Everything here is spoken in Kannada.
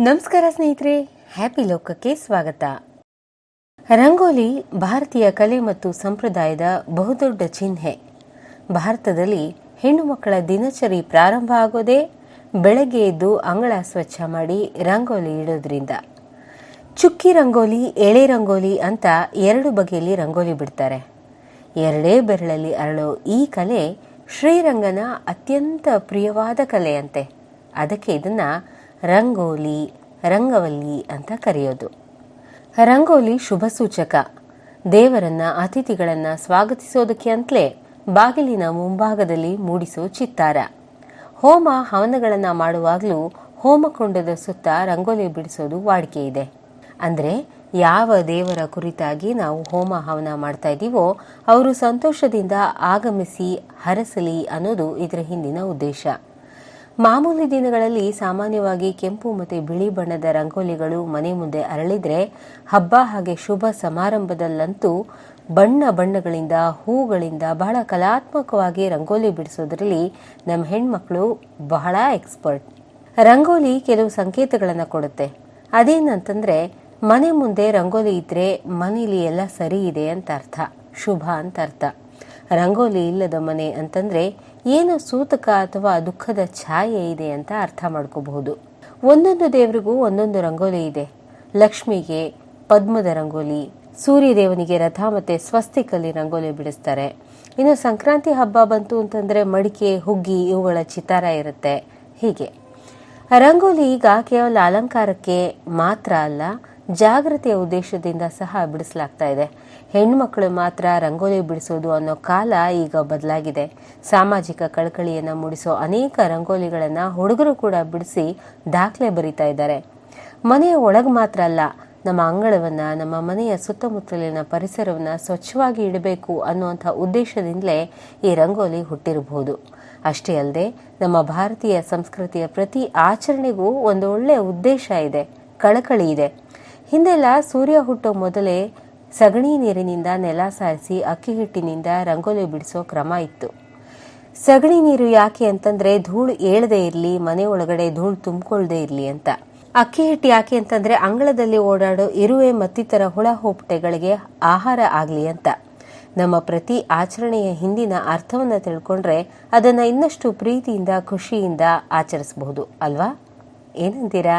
ನಮಸ್ಕಾರ ಸ್ನೇಹಿತರೆ, ಹ್ಯಾಪಿ ಲೋಕಕ್ಕೆ ಸ್ವಾಗತ. ರಂಗೋಲಿ ಭಾರತೀಯ ಕಲೆ ಮತ್ತು ಸಂಪ್ರದಾಯದ ಬಹುದೊಡ್ಡ ಚಿಹ್ನೆ. ಭಾರತದಲ್ಲಿ ಹೆಣ್ಣು ಮಕ್ಕಳ ದಿನಚರಿ ಪ್ರಾರಂಭ ಆಗೋದೇ, ಬೆಳಗ್ಗೆ ಎದ್ದು ಅಂಗಳ ಸ್ವಚ್ಛ ಮಾಡಿ ರಂಗೋಲಿ ಇಡೋದ್ರಿಂದ. ಚುಕ್ಕಿ ರಂಗೋಲಿ, ಎಳೆ ರಂಗೋಲಿ ಅಂತ ಎರಡು ಬಗೆಯಲ್ಲಿ ರಂಗೋಲಿ ಬಿಡ್ತಾರೆ. ಎರಡೇ ಬೆರಳಲ್ಲಿ ಅರಳೋ ಈ ಕಲೆ ಶ್ರೀರಂಗನ ಅತ್ಯಂತ ಪ್ರಿಯವಾದ ಕಲೆಯಂತೆ. ಅದಕ್ಕೆ ಇದನ್ನ ರಂಗೋಲಿ, ರಂಗವಲ್ಲಿ ಅಂತ ಕರೆಯೋದು. ರಂಗೋಲಿ ಶುಭ ಸೂಚಕ. ದೇವರನ್ನ, ಅತಿಥಿಗಳನ್ನ ಸ್ವಾಗತಿಸೋದಕ್ಕೆ ಅಂತಲೇ ಬಾಗಿಲಿನ ಮುಂಭಾಗದಲ್ಲಿ ಮೂಡಿಸೋ ಚಿತ್ತಾರ. ಹೋಮ ಹವನಗಳನ್ನ ಮಾಡುವಾಗಲೂ ಹೋಮಕೊಂಡದ ಸುತ್ತ ರಂಗೋಲಿ ಬಿಡಿಸೋದು ವಾಡಿಕೆ ಇದೆ. ಅಂದರೆ ಯಾವ ದೇವರ ಕುರಿತಾಗಿ ನಾವು ಹೋಮ ಹವನ ಮಾಡ್ತಾ ಇದ್ದೀವೋ ಅವರು ಸಂತೋಷದಿಂದ ಆಗಮಿಸಿ ಹರಸಲಿ ಅನ್ನೋದು ಇದರ ಹಿಂದಿನ ಉದ್ದೇಶ. ಮಾಮೂಲಿ ದಿನಗಳಲ್ಲಿ ಸಾಮಾನ್ಯವಾಗಿ ಕೆಂಪು ಮತ್ತು ಬಿಳಿ ಬಣ್ಣದ ರಂಗೋಲಿಗಳು ಮನೆ ಮುಂದೆ ಅರಳಿದ್ರೆ ಹಬ್ಬ ಹಾಗೆ ಶುಭ ಸಮಾರಂಭದಲ್ಲಂತೂ ಬಣ್ಣ ಬಣ್ಣಗಳಿಂದ, ಹೂಗಳಿಂದ ಬಹಳ ಕಲಾತ್ಮಕವಾಗಿ ರಂಗೋಲಿ ಬಿಡಿಸೋದ್ರಲ್ಲಿ ನಮ್ಮ ಹೆಣ್ಮಕ್ಳು ಬಹಳ ಎಕ್ಸ್ಪರ್ಟ್. ರಂಗೋಲಿ ಕೆಲವು ಸಂಕೇತಗಳನ್ನು ಕೊಡುತ್ತೆ. ಅದೇನಂತಂದ್ರೆ, ಮನೆ ಮುಂದೆ ರಂಗೋಲಿ ಇದ್ರೆ ಮನೇಲಿ ಎಲ್ಲ ಸರಿ ಇದೆ ಅಂತ ಅರ್ಥ. ಶುಭ ಅಂತ ಅರ್ಥ. ರಂಗೋಲಿ ಇಲ್ಲದ ಮನೆ ಅಂತಂದ್ರೆ ಏನು ಸೂತಕ ಅಥವಾ ದುಃಖದ ಛಾಯೆ ಇದೆ ಅಂತ ಅರ್ಥ ಮಾಡ್ಕೋಬಹುದು. ಒಂದೊಂದು ದೇವರಿಗೂ ಒಂದೊಂದು ರಂಗೋಲಿ ಇದೆ. ಲಕ್ಷ್ಮಿಗೆ ಪದ್ಮದ ರಂಗೋಲಿ, ಸೂರ್ಯದೇವನಿಗೆ ರಥ ಮತ್ತೆ ಸ್ವಸ್ತಿಕಲ್ಲಿ ರಂಗೋಲಿ ಬಿಡಿಸ್ತಾರೆ. ಇನ್ನು ಸಂಕ್ರಾಂತಿ ಹಬ್ಬ ಬಂತು ಅಂತಂದ್ರೆ ಮಡಿಕೆ, ಹುಗ್ಗಿ ಇವುಗಳ ಚಿತಾರ ಇರುತ್ತೆ. ಹೀಗೆ. ರಂಗೋಲಿ ಈಗ ಕೇವಲ ಅಲಂಕಾರಕ್ಕೆ ಮಾತ್ರ ಅಲ್ಲ ಜಾಗೃತಿಯ ಉದ್ದೇಶದಿಂದ ಸಹ ಬಿಡಿಸಲಾಗ್ತಾ ಇದೆ. ಹೆಣ್ಮಕ್ಳು ಮಾತ್ರ ರಂಗೋಲಿ ಬಿಡಿಸೋದು ಅನ್ನೋ ಕಾಲ ಈಗ ಬದಲಾಗಿದೆ. ಸಾಮಾಜಿಕ ಕಳಕಳಿಯನ್ನು ಮೂಡಿಸೋ ಅನೇಕ ರಂಗೋಲಿಗಳನ್ನು ಹುಡುಗರು ಕೂಡ ಬಿಡಿಸಿ ದಾಖಲೆ ಬರೀತಾ ಇದ್ದಾರೆ. ಮನೆಯ ಒಳಗೆ ಮಾತ್ರ ಅಲ್ಲ, ನಮ್ಮ ಅಂಗಳವನ್ನು, ನಮ್ಮ ಮನೆಯ ಸುತ್ತಮುತ್ತಲಿನ ಪರಿಸರವನ್ನು ಸ್ವಚ್ಛವಾಗಿ ಇಡಬೇಕು ಅನ್ನುವಂಥ ಉದ್ದೇಶದಿಂದಲೇ ಈ ರಂಗೋಲಿ ಹುಟ್ಟಿರಬಹುದು. ಅಷ್ಟೇ ಅಲ್ಲದೆ, ನಮ್ಮ ಭಾರತೀಯ ಸಂಸ್ಕೃತಿಯ ಪ್ರತಿ ಆಚರಣೆಗೂ ಒಂದು ಒಳ್ಳೆಯ ಉದ್ದೇಶ ಇದೆ, ಕಳಕಳಿ ಇದೆ. ಹಿಂದೆಲ್ಲ ಸೂರ್ಯ ಹುಟ್ಟೋ ಮೊದಲೇ ಸಗಣಿ ನೀರಿನಿಂದ ನೆಲ ಸಾರಿಸಿ ಅಕ್ಕಿ ಹಿಟ್ಟಿನಿಂದ ರಂಗೋಲಿ ಬಿಡಿಸೋ ಕ್ರಮ ಇತ್ತು. ಸಗಣಿ ನೀರು ಯಾಕೆ ಅಂತಂದ್ರೆ ಧೂಳು ಏಳದೆ ಇರಲಿ, ಮನೆ ಒಳಗಡೆ ಧೂಳು ತುಂಬಿಕೊಳ್ಳದೆ ಇರಲಿ ಅಂತ. ಅಕ್ಕಿ ಹಿಟ್ಟು ಯಾಕೆ ಅಂತಂದ್ರೆ ಅಂಗಳದಲ್ಲಿ ಓಡಾಡೋ ಇರುವೆ ಮತ್ತಿತರ ಹುಳ ಹೋಪಟೆಗಳಿಗೆ ಆಹಾರ ಆಗಲಿ ಅಂತ. ನಮ್ಮ ಪ್ರತಿ ಆಚರಣೆಯ ಹಿಂದಿನ ಅರ್ಥವನ್ನ ತಿಳ್ಕೊಂಡ್ರೆ ಅದನ್ನ ಇನ್ನಷ್ಟು ಪ್ರೀತಿಯಿಂದ, ಖುಷಿಯಿಂದ ಆಚರಿಸಬಹುದು, ಅಲ್ವಾ? ಏನಂತೀರಾ?